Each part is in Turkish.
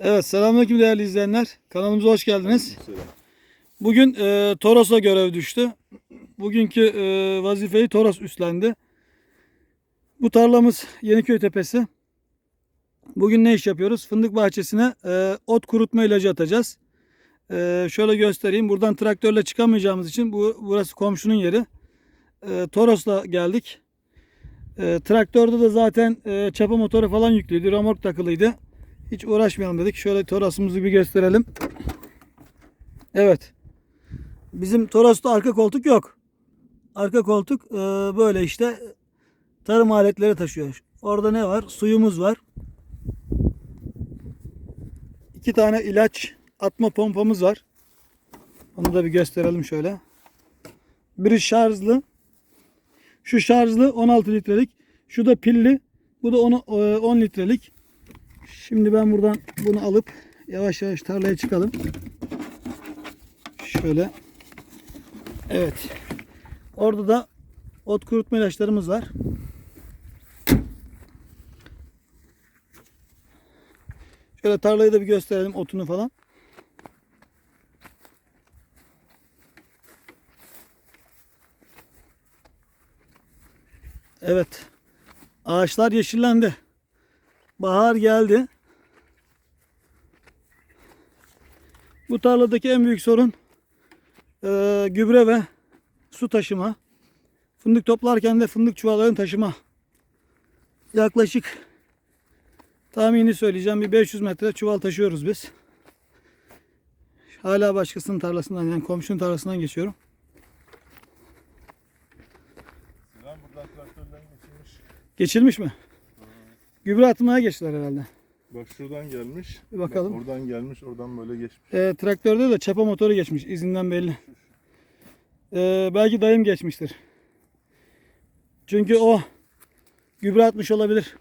Evet selamünaleyküm değerli izleyenler. Kanalımıza hoş geldiniz. Bugün e, Toros'a görev düştü. Bugünkü e, vazifeyi Toros üstlendi. Bu tarlamız Yeniköy Tepesi. Bugün ne iş yapıyoruz? Fındık bahçesine e, ot kurutma ilacı atacağız. E, şöyle göstereyim. Buradan traktörle çıkamayacağımız için bu burası komşunun yeri. E, Toros'la geldik. E, traktörde de zaten e, çapa motoru falan yüklüydü. Remork takılıydı. Hiç uğraşmayalım dedik. Şöyle Toros'umuzu bir gösterelim. Evet. Bizim Toros'ta arka koltuk yok. Arka koltuk e, böyle işte tarım aletleri taşıyor. Orada ne var? Suyumuz var. İki tane ilaç atma pompamız var. Onu da bir gösterelim şöyle. Biri şarjlı. Şu şarjlı 16 litrelik. Şu da pilli. Bu da onu- e, 10 litrelik. Şimdi ben buradan bunu alıp yavaş yavaş tarlaya çıkalım. Şöyle. Evet. Orada da ot kurutma ilaçlarımız var. Şöyle tarlayı da bir gösterelim otunu falan. Evet. Ağaçlar yeşillendi. Bahar geldi. Bu tarladaki en büyük sorun eee, gübre ve su taşıma. Fındık toplarken de fındık çuvallarını taşıma. Yaklaşık tahmini söyleyeceğim bir 500 metre çuval taşıyoruz biz. Hala başkasının tarlasından yani komşunun tarlasından geçiyorum. Geçilmiş mi? Gübre atmaya geçtiler herhalde. Bak şuradan gelmiş. Bir bakalım. Bak oradan gelmiş oradan böyle geçmiş. E, traktörde de çapa motoru geçmiş. izinden belli. E, belki dayım geçmiştir. Çünkü o gübre atmış olabilir.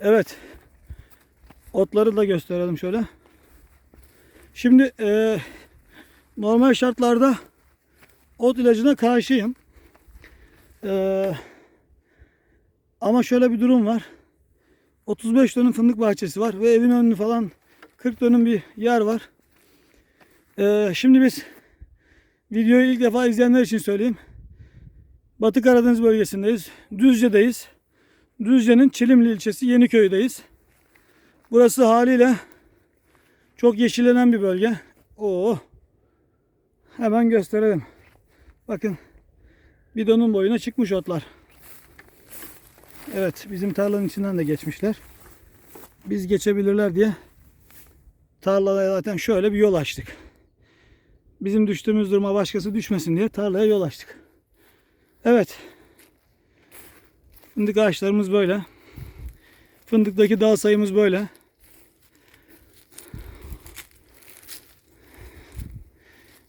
Evet. Otları da gösterelim şöyle. Şimdi e, normal şartlarda ot ilacına karşıyım. E, ama şöyle bir durum var. 35 dönüm fındık bahçesi var ve evin önünü falan 40 dönüm bir yer var. Ee, şimdi biz videoyu ilk defa izleyenler için söyleyeyim. Batı Karadeniz bölgesindeyiz. Düzce'deyiz. Düzce'nin Çilimli ilçesi Yeniköy'deyiz. Burası haliyle çok yeşillenen bir bölge. Oo. Hemen gösterelim. Bakın bidonun boyuna çıkmış otlar. Evet bizim tarlanın içinden de geçmişler. Biz geçebilirler diye tarlaya zaten şöyle bir yol açtık. Bizim düştüğümüz duruma başkası düşmesin diye tarlaya yol açtık. Evet. Fındık ağaçlarımız böyle. Fındıktaki dal sayımız böyle.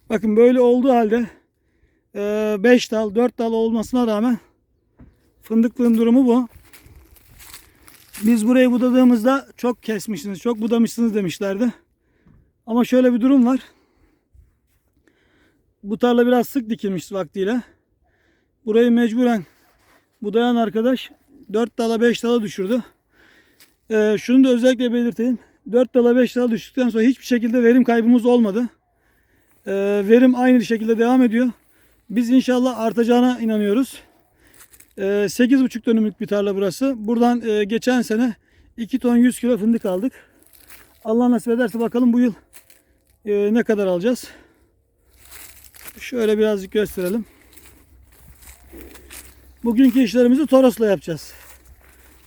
Bakın böyle olduğu halde 5 dal 4 dal olmasına rağmen fındıklığın durumu bu. Biz burayı budadığımızda çok kesmişsiniz, çok budamışsınız demişlerdi. Ama şöyle bir durum var. Bu tarla biraz sık dikilmişti vaktiyle. Burayı mecburen budayan arkadaş 4 dala 5 dala düşürdü. Ee, şunu da özellikle belirteyim. 4 dala 5 dala düştükten sonra hiçbir şekilde verim kaybımız olmadı. Ee, verim aynı şekilde devam ediyor. Biz inşallah artacağına inanıyoruz. Ee, 8,5 dönümlük bir tarla burası. Buradan e, geçen sene 2 ton 100 kilo fındık aldık. Allah nasip ederse bakalım bu yıl e, ne kadar alacağız. Şöyle birazcık gösterelim. Bugünkü işlerimizi Toros'la yapacağız.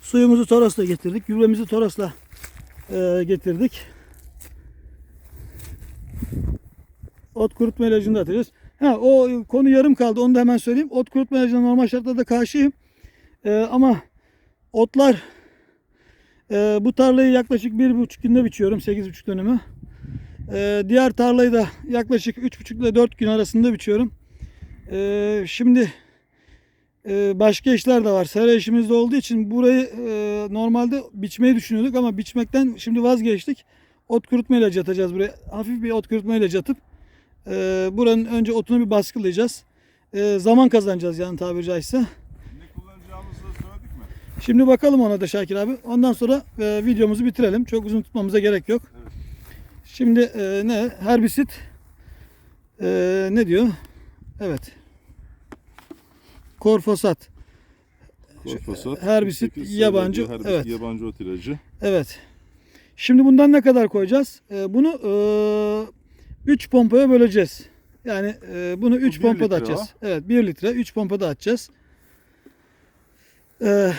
Suyumuzu Toros'la getirdik. Gübremizi Toros'la e, getirdik. Ot kurutma ilacını da atacağız. Ha, o konu yarım kaldı. Onu da hemen söyleyeyim. Ot kurutma ilacına normal şartlarda karşıyım. Ee, ama otlar e, bu tarlayı yaklaşık bir buçuk günde biçiyorum. Sekiz buçuk dönümü. Ee, diğer tarlayı da yaklaşık üç buçuk ile dört gün arasında biçiyorum. Ee, şimdi e, başka işler de var. Sera işimiz de olduğu için burayı e, normalde biçmeyi düşünüyorduk ama biçmekten şimdi vazgeçtik. Ot kurutma ilacı atacağız buraya. Hafif bir ot kurutma ilacı atıp e, buranın önce otunu bir baskılayacağız. E, zaman kazanacağız yani tabiri caizse. Ne kullanacağımızı da söyledik mi? Şimdi bakalım ona da Şakir abi. Ondan sonra e, videomuzu bitirelim. Çok uzun tutmamıza gerek yok. Evet. Şimdi e, ne? Herbisit e, ne diyor? Evet. Korfosat. Korfosat. herbisit, 48 yabancı, herbisit, evet. Yabancı ot ilacı. Evet. Şimdi bundan ne kadar koyacağız? E, bunu 3 pompaya böleceğiz. Yani e, bunu 3 bir pompada atacağız. Evet 1 litre 3 pompada atacağız. E,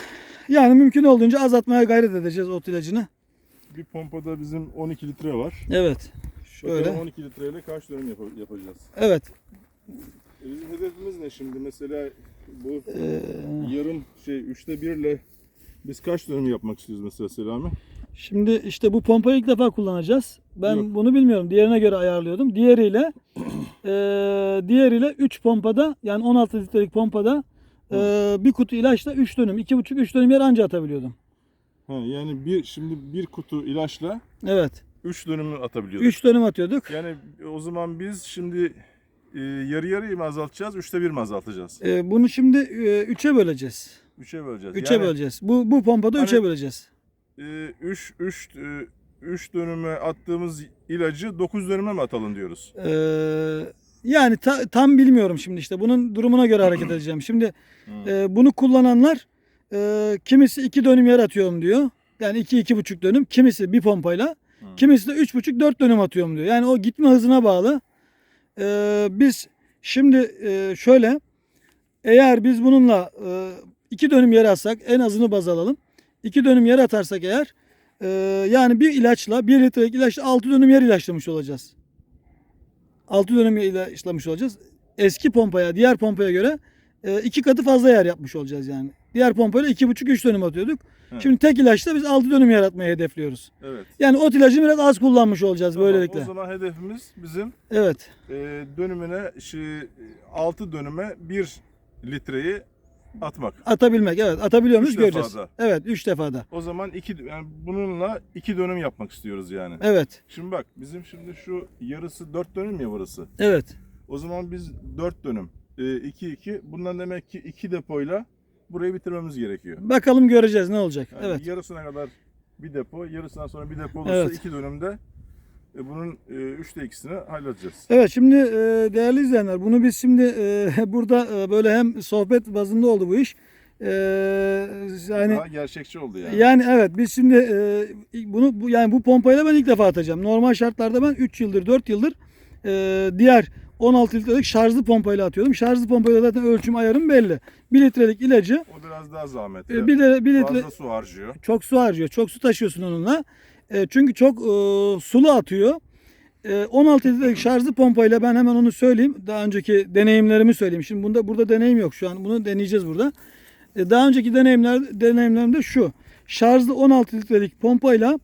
yani mümkün olduğunca azaltmaya gayret edeceğiz ot ilacını. Bir pompada bizim 12 litre var. Evet. Şöyle. Şöyle. 12 litreyle kaç dönüm yap- yapacağız? Evet. E, Bizim hedefimiz ne şimdi? Mesela bu Ee, yarım şey üçte birle biz kaç dönüm yapmak istiyoruz mesela Selami? Şimdi işte bu pompayı ilk defa kullanacağız. Ben Yok. bunu bilmiyorum. Diğerine göre ayarlıyordum. Diğeriyle e, diğeriyle 3 pompada yani 16 litrelik pompada e, bir kutu ilaçla 3 dönüm, 2,5-3 dönüm yer anca atabiliyordum. Ha, yani bir şimdi bir kutu ilaçla Evet. 3 dönümü atabiliyorduk. 3 dönüm atıyorduk. Yani o zaman biz şimdi e, yarı yarıya mı azaltacağız, üçte bir mi azaltacağız? E, bunu şimdi 3'e böleceğiz. Üçe böleceğiz. 3'e yani, böleceğiz. Bu bu pompada Hani- 3'e böleceğiz. 3 3 3 dönüme attığımız ilacı 9 dönüme mi atalım diyoruz? E, yani ta- tam bilmiyorum şimdi işte. Bunun durumuna göre hareket edeceğim. Şimdi e, bunu kullananlar e, kimisi 2 dönüm yer atıyorum diyor. Yani 2 iki, 2,5 dönüm. Kimisi bir pompayla. Hı. Kimisi de 3,5 4 dönüm atıyorum diyor. Yani o gitme hızına bağlı. E, biz şimdi e, şöyle eğer biz bununla 2 dönüm yer atsak en azını baz alalım. 2 dönüm yer atarsak eğer e, yani bir ilaçla 1 litrelik ilaçla 6 dönüm yer ilaçlamış olacağız. 6 dönüm yer ilaçlamış olacağız. Eski pompaya diğer pompaya göre e, iki katı fazla yer yapmış olacağız yani. Diğer pompayla 2,5-3 dönüm atıyorduk. Evet. Şimdi tek ilaçla biz 6 dönüm yer atmayı hedefliyoruz. Evet. Yani ot ilacını biraz az kullanmış olacağız Tamam, böylelikle. O zaman hedefimiz bizim Evet. e, dönümüne şey, 6 dönüme 1 litreyi atmak. Atabilmek. Evet. Atabiliyor muyuz Üç göreceğiz. defada. Evet. 3 defada. O zaman iki yani bununla 2 dönüm yapmak istiyoruz yani. Evet. Şimdi bak bizim şimdi şu yarısı 4 dönüm ya burası. Evet. O zaman biz 4 dönüm 2 2 bundan demek ki 2 depoyla burayı bitirmemiz gerekiyor. Bakalım göreceğiz ne olacak. Yani Evet. Yarısına kadar bir depo, yarısından sonra bir depo olursa Evet. 2 dönümde e, bunun 3'te 2'sini halledeceğiz. Evet şimdi e, değerli izleyenler bunu biz şimdi e, burada e, böyle hem sohbet bazında oldu bu iş. E, yani Daha gerçekçi oldu yani. Yani evet biz şimdi e, bunu bu yani bu pompayla ben ilk defa atacağım. Normal şartlarda ben 3 yıldır 4 yıldır e, diğer 16 litrelik şarjlı pompayla atıyordum. Şarjlı pompayla zaten ölçüm ayarım belli. 1 litrelik ilacı O biraz daha zahmetli. e, bir de 1 litre Fazla su harcıyor. çok su harcıyor. Çok su taşıyorsun onunla. E, çünkü çok e, sulu atıyor. E, 16 litrelik şarjlı pompayla ben hemen onu söyleyeyim. Daha önceki deneyimlerimi söyleyeyim. Şimdi bunda burada deneyim yok şu an. Bunu deneyeceğiz burada. E, daha önceki deneyimler deneyimlerimde şu. Şarjlı 16 litrelik pompayla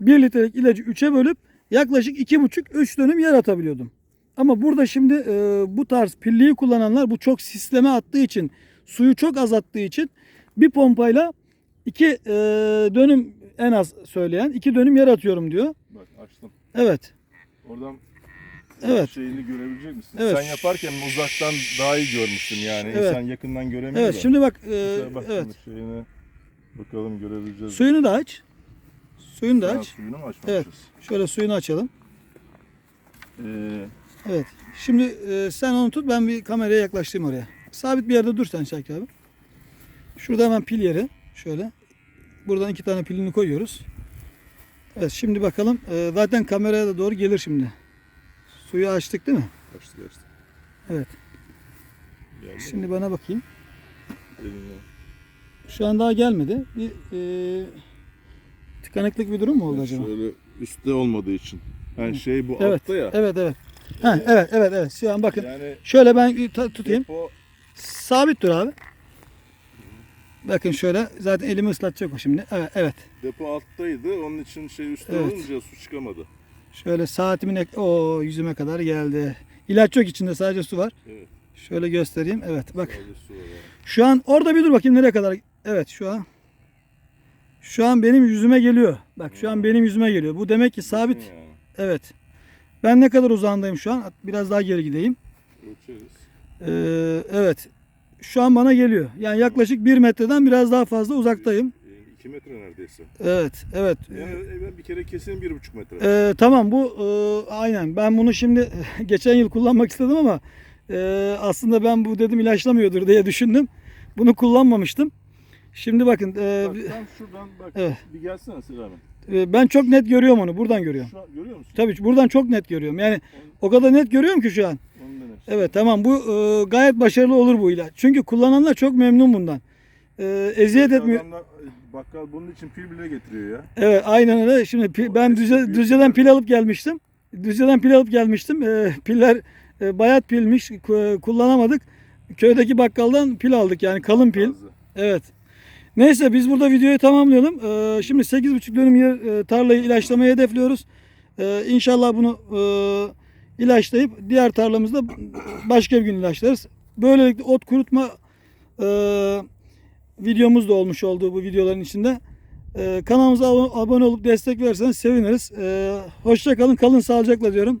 1 litrelik ilacı 3'e bölüp yaklaşık 2,5-3 dönüm yer atabiliyordum. Ama burada şimdi e, bu tarz pilliyi kullananlar bu çok sisleme attığı için suyu çok azalttığı için bir pompayla iki e, dönüm en az söyleyen iki dönüm yer atıyorum diyor. Bak açtım. Evet. Oradan Evet. şeyini görebilecek misin? Evet. Sen yaparken uzaktan daha iyi görmüşsün yani. Evet. İnsan yakından göremiyor Evet da. şimdi bak e, bak evet. şeyini bakalım görebileceğiz. Suyunu da aç. Suyunu da aç. Suyunu mu açmamışız? Evet. Şöyle suyunu açalım. Ee, Evet. Şimdi e, sen onu tut ben bir kameraya yaklaştırayım oraya. Sabit bir yerde dur sen Şakir abi. Şurada hemen pil yeri. Şöyle. Buradan iki tane pilini koyuyoruz. Evet şimdi bakalım. E, zaten kameraya da doğru gelir şimdi. Suyu açtık değil mi? açtı açtı. Evet. Geldi. Şimdi bana bakayım. Eline. Şu an daha gelmedi. Bir e, tıkanıklık bir durum mu oldu acaba? Şöyle üstte olmadığı için. Yani şey bu Evet. altta ya. Evet evet. Ha, evet evet evet. Şu an bakın. Yani Şöyle ben ta- tutayım. depo Sabit dur abi. Bakın şöyle zaten elimi ıslatacak şimdi. Evet evet. depo alttaydı. Onun için şey üstte Evet. olunca su çıkamadı. Şöyle saatimin o yüzüme kadar geldi. İlaç yok içinde sadece su var. Evet. Şöyle göstereyim. Evet bak. Şu an orada bir dur bakayım nereye kadar. Evet şu an. Şu an benim yüzüme geliyor. Bak şu an benim yüzüme geliyor. Bu demek ki sabit. Evet. Ben ne kadar uzağındayım şu an? Biraz daha geri gideyim. Ee, evet. Şu an bana geliyor. Yani yaklaşık 1 metreden biraz daha fazla uzaktayım. 2 metre neredeyse. Evet, evet. Yani ben bir kere kesin 1,5 metre. Ee, tamam bu e, aynen. Ben bunu şimdi geçen yıl kullanmak istedim ama e, aslında ben bu dedim ilaçlamıyordur diye düşündüm. Bunu kullanmamıştım. Şimdi bakın e, Bak şuradan bak Evet. bir gelsene Selami. e, ben çok net görüyorum onu. Buradan görüyorum. Şu an görüyor musun? Tabii buradan çok net görüyorum. Yani o kadar net görüyorum ki şu an. Evet tamam bu e, gayet başarılı olur bu ilaç. Çünkü kullananlar çok memnun bundan. E, eziyet etmiyor. Adamlar, e, bakkal bunun için pil bile getiriyor ya. Evet aynen öyle. Şimdi pi- ben Düzce, Düzce'den pil alıp gelmiştim. Düzce'den pil alıp gelmiştim. E, piller e, bayat pilmiş. ku- kullanamadık. Köydeki bakkaldan pil aldık yani kalın pil. Fazla. Evet. Neyse biz burada videoyu tamamlayalım. Ee, şimdi 8,5 dönüm yer e, tarlayı ilaçlamayı hedefliyoruz. Ee, inşallah bunu e, ilaçlayıp diğer tarlamızda başka bir gün ilaçlarız. Böylelikle ot kurutma e, videomuz da olmuş oldu bu videoların içinde. E, kanalımıza abo- abone olup destek verirseniz seviniriz. E, hoşça kalın, kalın sağlıcakla diyorum.